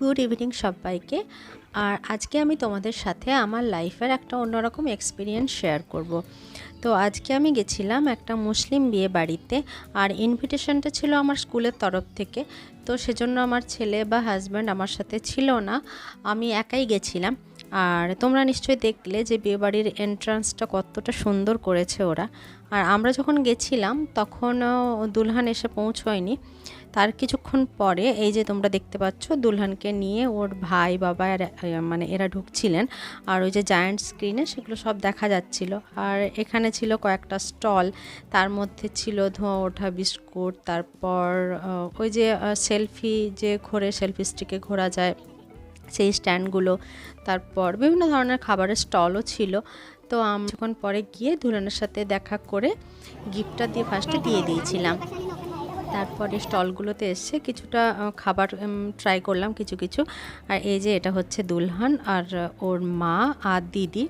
Good evening সবাইকে। আর আজকে আমি তোমাদের সাথে আমার লাইফের একটা অন্যরকম এক্সপিরিয়েন্স শেয়ার করব। তো আজকে আমি গেছিলাম একটা মুসলিম বিয়ে বাড়িতে আর ইনভিটেশনটা ছিল আমার স্কুলের তরফ থেকে। তো সেজন্য আমার ছেলে বা হাজব্যান্ড আমার সাথে ছিল না। আমি একাই গেছিলাম। আর তোমরা নিশ্চয়ই দেখলে যে বিয়েবাড়ির এন্ট্রান্সটা কতটা সুন্দর করেছে ওরা। আর আমরা যখন গেছিলাম তখনও দুলহান এসে পৌঁছয়নি। তার কিছুক্ষণ পরে এই যে তোমরা দেখতে পাচ্ছ, দুলহানকে নিয়ে ওর ভাই, বাবা মানে এরা ঢুকছিলেন। আর ওই যে জায়ান্ট স্ক্রিনে সেগুলো সব দেখা যাচ্ছিল। আর এখানে ছিল কয়েকটা স্টল তার মধ্যে ছিল ধোঁয়া ওঠা বিস্কুট, তারপর ওই যে সেলফি যে ঘোরে সেলফি স্টিকে ঘোরা যায় সেই স্ট্যান্ডগুলো, তারপর বিভিন্ন ধরনের খাবারের স্টলও ছিল। তো আমি যখন পরে গিয়ে দুলনের সাথে দেখা করে গিফটটা দিয়ে ফার্স্টে দিয়ে দিয়েছিলাম। তারপরে স্টলগুলোতে এসে কিছুটা খাবার ট্রাই করলাম কিছু কিছু। আর এই যে এটা হচ্ছে দুলহান আর ওর মা আর দিদি।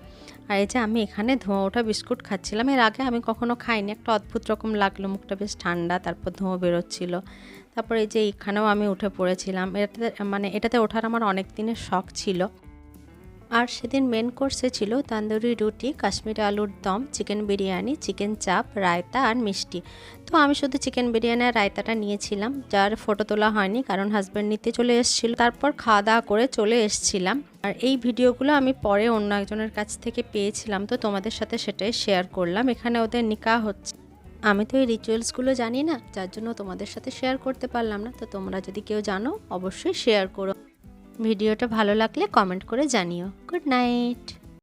আর এই যে আমি এখানে ধোঁয়া ওঠা বিস্কুট খাচ্ছিলাম। এর আগে আমি কখনো খাইনি। একটা অদ্ভুত রকম লাগল, মুখটা বেশ ঠান্ডা, তারপর ধোঁয়া বেরোচ্ছিল। তারপর এই যে এখানেও আমি উঠে পড়েছিলাম। এটাতে মানে এটাতে ওঠার আমার অনেক দিনের শখ ছিল। আর সেদিন মেন কোর্সে ছিল তান্দুরি রুটি, কাশ্মীরি আলুর দম চিকেন বিরিয়ানি চিকেন চাপ, রায়তা আর মিষ্টি। তো আমি শুধু চিকেন বিরিয়ানি আর রায়তাটা নিয়েছিলাম, যার ফটো তোলা হয়নি কারণ হাজব্যান্ড নিতে চলে এসেছিল। তারপর খাওয়া দাওয়া করে চলে এসেছিলাম। আর এই ভিডিওগুলো আমি পরে অন্য একজনের কাছ থেকে পেয়েছিলাম, তো তোমাদের সাথে সেটাই শেয়ার করলাম। এখানে ওদের নিকা হচ্ছে। আমি তো এই রিচুয়ালসগুলো জানি না, যার জন্য তোমাদের সাথে শেয়ার করতে পারলাম না। তো তোমরা যদি কেউ জানো, অবশ্যই শেয়ার করো। ভিডিওটা ভালো লাগলে কমেন্ট করে জানিও। Good night